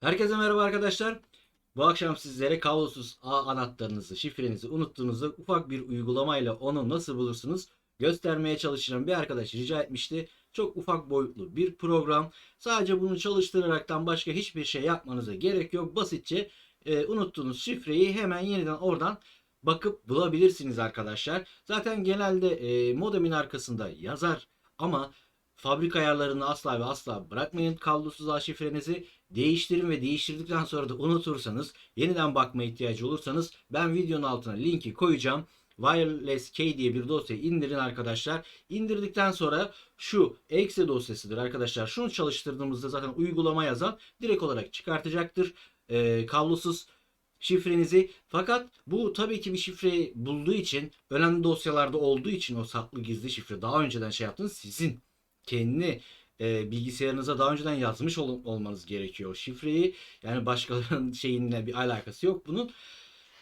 Herkese merhaba arkadaşlar. Bu akşam sizlere kablosuz ağ anahtarınızı, şifrenizi unuttuğunuzda ufak bir uygulamayla onu nasıl bulursunuz göstermeye çalışacağım. Bir arkadaş rica etmişti. Çok ufak boyutlu bir program. Sadece bunu çalıştıraraktan başka hiçbir şey yapmanıza gerek yok. Basitçe e, unuttuğunuz şifreyi hemen yeniden oradan bakıp bulabilirsiniz arkadaşlar. Zaten genelde e, modemin arkasında yazar ama fabrika ayarlarını asla ve asla bırakmayın kablosuz ağ şifrenizi değiştirin ve değiştirdikten sonra da unutursanız yeniden bakma ihtiyacı olursanız ben videonun altına linki koyacağım. Wireless Key diye bir dosyayı indirin arkadaşlar. İndirdikten sonra şu exe dosyasıdır arkadaşlar. Şunu çalıştırdığımızda zaten uygulama yazan direkt olarak çıkartacaktır. Ee, kablosuz şifrenizi. Fakat bu tabii ki bir şifreyi bulduğu için önemli dosyalarda olduğu için o saklı gizli şifre daha önceden şey yaptınız sizin kendi e, bilgisayarınıza daha önceden yazmış ol- olmanız gerekiyor şifreyi. Yani başkalarının şeyinle bir alakası yok bunun.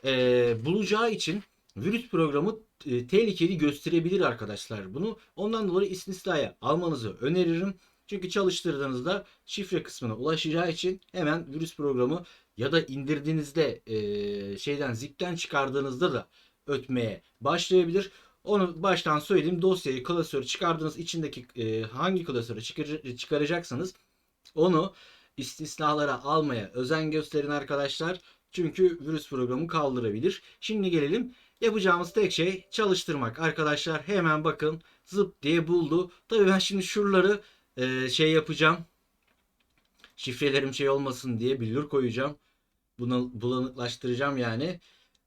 E, bulacağı için virüs programı e, tehlikeli gösterebilir arkadaşlar bunu. Ondan dolayı istisnaya almanızı öneririm. Çünkü çalıştırdığınızda şifre kısmına ulaşacağı için hemen virüs programı ya da indirdiğinizde e, şeyden zipten çıkardığınızda da ötmeye başlayabilir. Onu baştan söyleyeyim. Dosyayı, klasörü çıkardığınız içindeki e, hangi klasörü çıkar- çıkaracaksanız onu istisnalara almaya özen gösterin arkadaşlar. Çünkü virüs programı kaldırabilir. Şimdi gelelim. Yapacağımız tek şey çalıştırmak. Arkadaşlar hemen bakın zıp diye buldu. Tabii ben şimdi şuraları e, şey yapacağım. Şifrelerim şey olmasın diye billur koyacağım. Bunu bulanıklaştıracağım yani.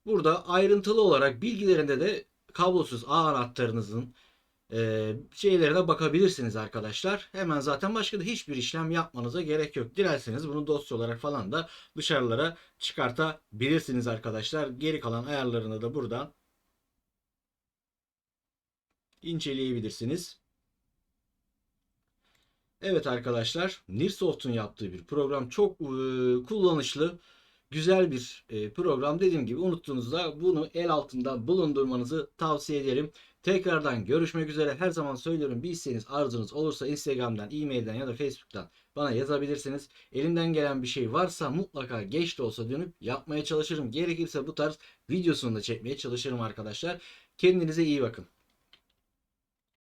Burada ayrıntılı olarak bilgilerinde de kablosuz ağ anahtarınızın e, şeylerine bakabilirsiniz arkadaşlar. Hemen zaten başka da hiçbir işlem yapmanıza gerek yok. Dilerseniz bunu dosya olarak falan da dışarılara çıkartabilirsiniz arkadaşlar. Geri kalan ayarlarını da buradan inceleyebilirsiniz. Evet arkadaşlar, Nearsoft'un yaptığı bir program çok e, kullanışlı, güzel bir e, program. Dediğim gibi unuttuğunuzda bunu el altında bulundurmanızı tavsiye ederim. Tekrardan görüşmek üzere. Her zaman söylüyorum bir isteğiniz, arzunuz olursa Instagram'dan, e-mailden ya da Facebook'tan bana yazabilirsiniz. Elimden gelen bir şey varsa mutlaka geç de olsa dönüp yapmaya çalışırım. Gerekirse bu tarz videosunu da çekmeye çalışırım arkadaşlar. Kendinize iyi bakın.